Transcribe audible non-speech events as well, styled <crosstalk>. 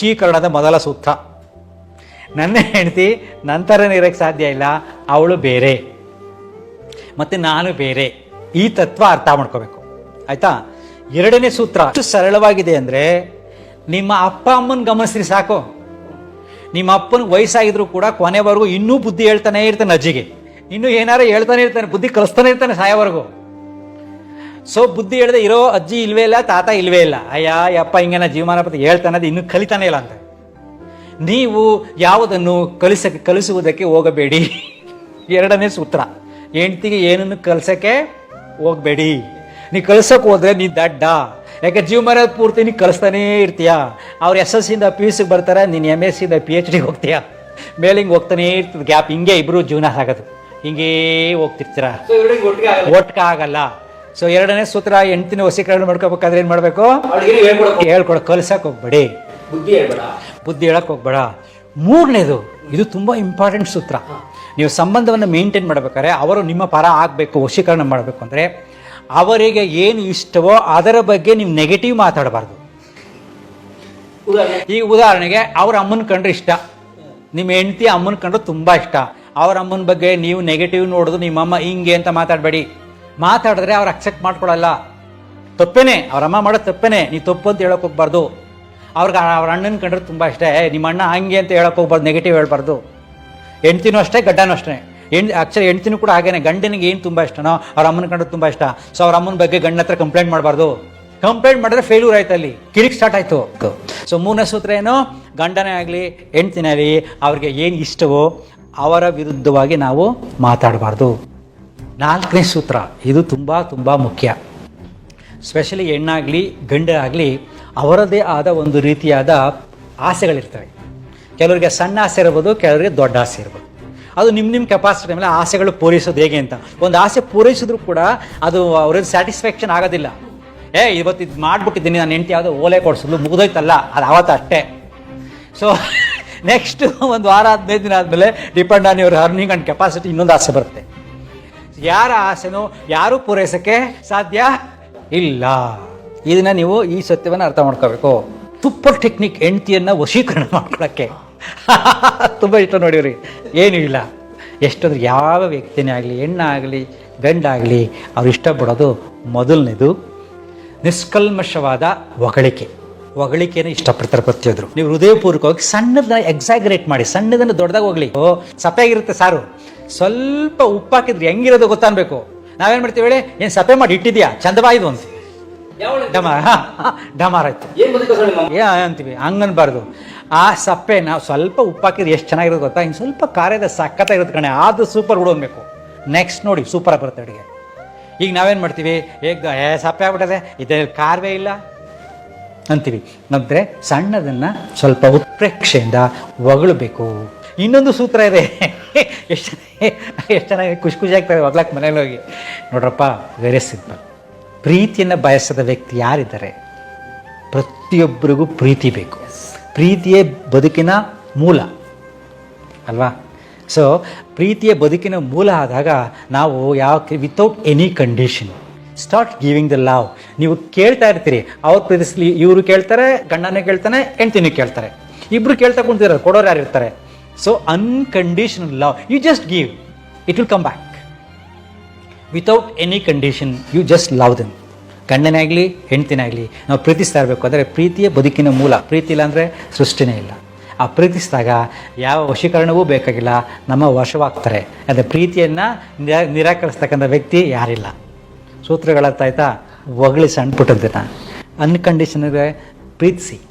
ವಶೀಕರಣದ ಮೊದಲ ಸೂತ್ರ ನನ್ನ ಹೆಂಡತಿ ನಂತರ ಇರೋಕ್ಕೆ ಸಾಧ್ಯ ಇಲ್ಲ, ಅವಳು ಬೇರೆ. ಮತ್ತು ನಾನು ಬೇರೆ. ಈ ತತ್ವ ಅರ್ಥ ಮಾಡ್ಕೋಬೇಕು. ಆಯ್ತಾ? ಎರಡನೇ ಸೂತ್ರ ಅಷ್ಟು ಸರಳವಾಗಿದೆ ಅಂದರೆ ನಿಮ್ಮ ಅಪ್ಪ ಅಮ್ಮನ ಗಮನಿಸ್ರಿ ಸಾಕು. ನಿಮ್ಮ ಅಪ್ಪನ ವಯಸ್ಸಾಗಿದ್ರು ಕೂಡ ಕೊನೆವರೆಗೂ ಇನ್ನೂ ಬುದ್ಧಿ ಹೇಳ್ತಾನೆ ಇರ್ತಾನೆ ಅಜ್ಜಿಗೆ. ಇನ್ನೂ ಏನಾರು ಹೇಳ್ತಾನೆ ಇರ್ತಾನೆ, ಬುದ್ಧಿ ಕಲಿಸ್ತಾನೆ ಇರ್ತಾನೆ ಸಾಯೋವರೆಗೂ. ಸೊ ಬುದ್ಧಿ ಹೇಳದೆ ಇರೋ ಅಜ್ಜಿ ಇಲ್ವೇ ಇಲ್ಲ ತಾತ ಇಲ್ವೇ ಇಲ್ಲ. ಅಯ್ಯ ಯಪ್ಪ ಹಿಂಗೆ ಜೀವಮಾನ ಪತ್ರ ಹೇಳ್ತಾನೆ ಅದು ಇನ್ನೂ ಕಲಿತಾನೆ ಇಲ್ಲ ಅಂತ. ನೀವು ಯಾವುದನ್ನು ಕಲಿಸ ಕಲಿಸುವುದಕ್ಕೆ ಹೋಗಬೇಡಿ. <laughs> ಎರಡನೇ ಸೂತ್ರ ಹೆಂಡ್ತಿಗೆ ಏನನ್ನು ಕಲಿಸೋಕ್ಕೆ ಹೋಗಬೇಡಿ. ನೀ ಕಲಿಸೋಕೆ ಹೋದ್ರೆ ನೀ ದಡ್ಡ. ಯಾಕೆ ಜೀವಮಾನ ಪೂರ್ತಿ ನೀ ಕಲಿಸ್ತಾನೇ ಇರ್ತೀಯ? ಅವ್ರು ಎಸ್ ಎಸ್ ಸಿಂದ ಪಿ ಯು ಸಿಗೆ ಬರ್ತಾರೆ ನೀನು ಎಂ ಎಸ್ ಸಿಂದ ಪಿ ಎಚ್ ಡಿಗೆ ಹೋಗ್ತೀಯ? ಮೇಲೆ ಹಿಂಗೆ ಹೋಗ್ತಾನೆ ಇರ್ತದೆ ಗ್ಯಾಪ್. ಹಿಂಗೆ ಇಬ್ಬರು ಜೀವನ ಆಗೋದು ಹಿಂಗೇ ಹೋಗ್ತಿರ್ತೀರ? ಒಟ್ಟಿಗೆ ಆಗಲ್ಲ. ಸೊ ಎರಡನೇ ಸೂತ್ರ ಹೆಂಡತಿನ ವಸೀಕರಣ ಮಾಡ್ಕೋಬೇಕಾದ್ರೆ ಏನು ಮಾಡಬೇಕು? ಹೇಳ್ಕೊಡ ಕಲ್ಸಕ್ಕೆ ಹೋಗ್ಬೇಡಿ. ಬುದ್ಧಿ ಹೇಳ್ಬೇಡ. ಬುದ್ಧಿ ಹೇಳಕ್ಕೆ ಹೋಗ್ಬೇಡ. ಮೂರನೇದು ಇದು ತುಂಬ ಇಂಪಾರ್ಟೆಂಟ್ ಸೂತ್ರ. ನೀವು ಸಂಬಂಧವನ್ನು ಮೇಂಟೈನ್ ಮಾಡಬೇಕಾದ್ರೆ ಅವರು ನಿಮ್ಮ ಪರ ಆಗಬೇಕು ವಶೀಕರಣ ಮಾಡಬೇಕು ಅಂದರೆ ಅವರಿಗೆ ಏನು ಇಷ್ಟವೋ ಅದರ ಬಗ್ಗೆ ನೀವು ನೆಗೆಟಿವ್ ಮಾತಾಡಬಾರ್ದು. ಈ ಈಗ ಉದಾಹರಣೆಗೆ ಅವ್ರ ಅಮ್ಮನ ಕಂಡ್ರೆ ಇಷ್ಟ. ನಿಮ್ಮ ಹೆಂಡತಿ ಅಮ್ಮನ ಕಂಡ್ರೆ ತುಂಬ ಇಷ್ಟ. ಅವ್ರ ಅಮ್ಮನ ಬಗ್ಗೆ ನೀವು ನೆಗೆಟಿವ್ ನೋಡೋದು ನಿಮ್ಮಮ್ಮ ಹಿಂಗೆ ಅಂತ ಮಾತಾಡಬೇಡಿ. ಮಾತಾಡಿದ್ರೆ ಅವ್ರು ಅಕ್ಸೆಪ್ಟ್ ಮಾಡ್ಕೊಳಲ್ಲ. ತಪ್ಪೇನೆ ಅವ್ರ ಅಮ್ಮ ಮಾಡೋದು ತಪ್ಪೇನೆ ನೀವು ತಪ್ಪು ಅಂತ ಹೇಳೋಕೆ ಹೋಗ್ಬಾರ್ದು. ಅವ್ರಿಗೆ ಅವ್ರ ಅಣ್ಣನ ಕಂಡ್ರೆ ತುಂಬ ಇಷ್ಟ ಏ, ನಿಮ್ಮ ಅಣ್ಣ ಹಂಗೆ ಅಂತ ಹೇಳೋಕೆ ಹೋಗ್ಬಾರ್ದು ನೆಗೆಟಿವ್ ಹೇಳ್ಬಾರ್ದು. ಹೆಂಡ್ತಿನೂ ಅಷ್ಟೇ ಗಡ್ಡನೂ ಅಷ್ಟೇ. ಹೆಣ್ ಆಕ್ಚುಲಿ ಹೆಂಡ್ತಿನೂ ಕೂಡ ಹಾಗೇನೆ ಗಂಡನಿಗೆ ಏನು ತುಂಬ ಇಷ್ಟನೋ ಅವ್ರ ಅಮ್ಮನ ಕಂಡ್ರೆ ತುಂಬ ಇಷ್ಟ. ಸೊ ಅವ್ರ ಅಮ್ಮನ ಬಗ್ಗೆ ಗಂಡನ ಹತ್ರ ಕಂಪ್ಲೇಂಟ್ ಮಾಡಬಾರ್ದು. ಕಂಪ್ಲೇಂಟ್ ಮಾಡಿದ್ರೆ ಫೇಲ್ಯೂರ್ ಆಯ್ತು ಅಲ್ಲಿ ಕಿರಿಕ್ ಸ್ಟಾರ್ಟ್ ಆಯಿತು. ಸೊ ಮೂರನೇ ಸೂತ್ರ ಏನು? ಗಂಡನೇ ಆಗಲಿ ಹೆಂಡ್ತಿನೇ ಆಗಲಿ ಅವ್ರಿಗೆ ಏನು ಇಷ್ಟವೋ ಅವರ ವಿರುದ್ಧವಾಗಿ ನಾವು ಮಾತಾಡಬಾರ್ದು. ನಾಲ್ಕನೇ ಸೂತ್ರ, ಇದು ತುಂಬ ತುಂಬ ಮುಖ್ಯ. ಸ್ಪೆಷಲಿ ಹೆಣ್ಣಾಗಲಿ ಗಂಡ ಆಗಲಿ ಅವರದೇ ಆದ ಒಂದು ರೀತಿಯಾದ ಆಸೆಗಳಿರ್ತವೆ. ಕೆಲವರಿಗೆ ಸಣ್ಣ ಆಸೆ ಇರ್ಬೋದು, ಕೆಲವರಿಗೆ ದೊಡ್ಡ ಆಸೆ ಇರ್ಬೋದು. ಅದು ನಿಮ್ಮ ನಿಮ್ಮ ಕೆಪಾಸಿಟಿ ಮೇಲೆ ಆಸೆಗಳು ಪೂರೈಸೋದು ಹೇಗೆ ಅಂತ. ಒಂದು ಆಸೆ ಪೂರೈಸಿದ್ರು ಕೂಡ ಅದು ಅವ್ರದ್ದು ಸ್ಯಾಟಿಸ್ಫ್ಯಾಕ್ಷನ್ ಆಗೋದಿಲ್ಲ. ಏ, ಇವತ್ತು ಇದು ಮಾಡಿಬಿಟ್ಟಿದ್ದೀನಿ, ನಾನು ಹೆಂಡತಿ ಯಾವುದೋ ಓಲೆ ಕೊಡಿಸಿದ್ಲು, ಮುಗಿದೋಯ್ತಲ್ಲ, ಅದು ಆವತ್ತು ಅಷ್ಟೇ. ಸೊ ನೆಕ್ಸ್ಟ್ <laughs> ಒಂದು ವಾರ, ಹದಿನೈದು ದಿನ ಆದಮೇಲೆ depend on your earning and capacity ಇನ್ನೊಂದು ಆಸೆ ಬರುತ್ತೆ. ಯಾರ ಆಸೆನೂ ಯಾರೂ ಪೂರೈಸೋಕ್ಕೆ ಸಾಧ್ಯ ಇಲ್ಲ. ಇದನ್ನ ನೀವು ಈ ಸತ್ಯವನ್ನು ಅರ್ಥ ಮಾಡ್ಕೋಬೇಕು. ಸೂಪರ್ ಟೆಕ್ನಿಕ್ ಹೆಂಡ್ತಿಯನ್ನು ವಶೀಕರಣ ಮಾಡ್ಕೊಳ್ಳೋಕ್ಕೆ <laughs> ತುಂಬ ಇಷ್ಟ ನೋಡಿವ್ರಿ. ಏನೂ ಇಲ್ಲ. ಎಷ್ಟಂದ್ರೆ ಯಾವ ವ್ಯಕ್ತಿನೇ ಆಗಲಿ, ಹೆಣ್ಣಾಗಲಿ, ಗಂಡಾಗಲಿ, ಅವ್ರು ಇಷ್ಟಪಡೋದು ಮೊದಲನೇದು ನಿಷ್ಕಲ್ಮಶವಾದ ಹೊಗಳಿಕೆ. ಹೊಗಳಿಕೆನೇ ಇಷ್ಟಪಡ್ತಾರೆ ಪ್ರತಿಯೊಂದರು ನೀವು ಹೃದಯಪೂರ್ವಕವಾಗಿ ಸಣ್ಣದನ್ನ ಎಕ್ಸಾಗ್ರೇಟ್ ಮಾಡಿ, ಸಣ್ಣದನ್ನು ದೊಡ್ಡದಾಗ ಹೋಗ್ಲಿ. ಓ ಸಪೆಯಾಗಿರುತ್ತೆ ಸಾರು. ಸ್ವಲ್ಪ ಉಪ್ಪು ಹಾಕಿದ್ರೆ ಹೆಂಗಿರೋದು ಗೊತ್ತಾನ್ಬೇಕು ನಾವೇನು ಮಾಡ್ತೀವಿ ಹೇಳಿ ಏನು ಸಪೆ ಮಾಡಿ ಇಟ್ಟಿದ್ಯಾ? ಚಂದಬಾಯಿದು ಅಂತ. ಯಾವ ಡಮಾರ ಡಮಾರ್ ಏ ಅಂತೀವಿ ಹಂಗನ್ಬಾರ್ದು ಆ ಸಪ್ಪೆ ನಾವು ಸ್ವಲ್ಪ ಉಪ್ಪಾಕಿದ್ರೆ ಎಷ್ಟು ಚೆನ್ನಾಗಿರೋದು ಗೊತ್ತಾ? ಇನ್ನು ಸ್ವಲ್ಪ ಖಾರದ ಸಖತ್ತಾಗಿರುತ್ತೆ ಕಣೆ ಅದು ಸೂಪರ್ ಉಡೋನ್ಬೇಕು ನೆಕ್ಸ್ಟ್ ನೋಡಿ ಸೂಪರ್ ಬರುತ್ತೆ ಅಡುಗೆ. ಈಗ ನಾವೇನು ಮಾಡ್ತೀವಿ? ಹೇಗ್ ಏ ಸಪ್ಪೆ ಆಗ್ಬಿಟ್ಟದೆ ಇದ್ರಲ್ಲಿ ಖಾರವೇ ಇಲ್ಲ. ಅಂತೀವಿ. ನಂತರ ಸಣ್ಣದನ್ನು ಸ್ವಲ್ಪ ಉತ್ಪ್ರೇಕ್ಷೆಯಿಂದ ಹೊಗಳಬೇಕು ಇನ್ನೊಂದು ಸೂತ್ರ ಇದೆ. ಎಷ್ಟು ಎಷ್ಟು ಚೆನ್ನಾಗಿ ಖುಷಿ ಖುಷಿ ಆಗ್ತಾರೆ ಮನೇಲಿ ಹೋಗಿ. ನೋಡ್ರಪ್ಪ ವೆರಿ ಸಿಂಪಲ್ ಪ್ರೀತಿಯನ್ನು ಬಯಸದ ವ್ಯಕ್ತಿ ಯಾರಿದ್ದಾರೆ? ಪ್ರತಿಯೊಬ್ಬರಿಗೂ ಪ್ರೀತಿ ಬೇಕು. ಪ್ರೀತಿಯೇ ಬದುಕಿನ ಮೂಲ. ಅಲ್ವಾ? ಸೊ ಪ್ರೀತಿಯ ಬದುಕಿನ ಮೂಲ ಆದಾಗ ನಾವು ಯಾವ without any condition start giving the love ನೀವು ಕೇಳ್ತಾ ಇರ್ತೀರಿ ಅವ್ರು ಪ್ರೀತಿಸ್ಲಿ ಇವರು ಕೇಳ್ತಾರೆ ಗಂಡನೇ ಕೇಳ್ತಾನೆ ಹೆಂಡ್ತಿನೂ ಕೇಳ್ತಾರೆ. ಇಬ್ಬರು ಕೇಳ್ತಾ ಕುಂತಿರೋರು ಕೊಡೋರು ಯಾರು ಇರ್ತಾರೆ so unconditional love you just give it will come back without any condition you just love them ಗಂಡನಾಗಲಿ ಆಗಲಿ ಹೆಂಡ್ತಿನೇ ಆಗಲಿ ನಾವು ಪ್ರೀತಿಸ್ತಾ ಇರಬೇಕು. ಅಂದರೆ ಪ್ರೀತಿಯ ಬದುಕಿನ ಮೂಲ. ಪ್ರೀತಿ ಇಲ್ಲ ಅಂದರೆ ಸೃಷ್ಟಿನೇ ಇಲ್ಲ. ಆ ಪ್ರೀತಿಸಿದಾಗ ಯಾವ ವಶೀಕರಣವೂ ಬೇಕಾಗಿಲ್ಲ. ನಮ್ಮ ವಶವಾಗ್ತಾರೆ. ಅಂದರೆ ಪ್ರೀತಿಯನ್ನು ನಿರಾ, ನಿರಾಕರಿಸ್ತಕ್ಕಂಥ ವ್ಯಕ್ತಿ ಯಾರಿಲ್ಲ. ಸೂತ್ರಗಳಾಗ್ತಾಯ್ತಾ ಹೊಗಳಿ ಸಣ್ಣ ಪುಟ್ಟದ್ದನ್ನು ಅನ್ಕಂಡೀಷನ್ ಪ್ರೀತಿಸಿ.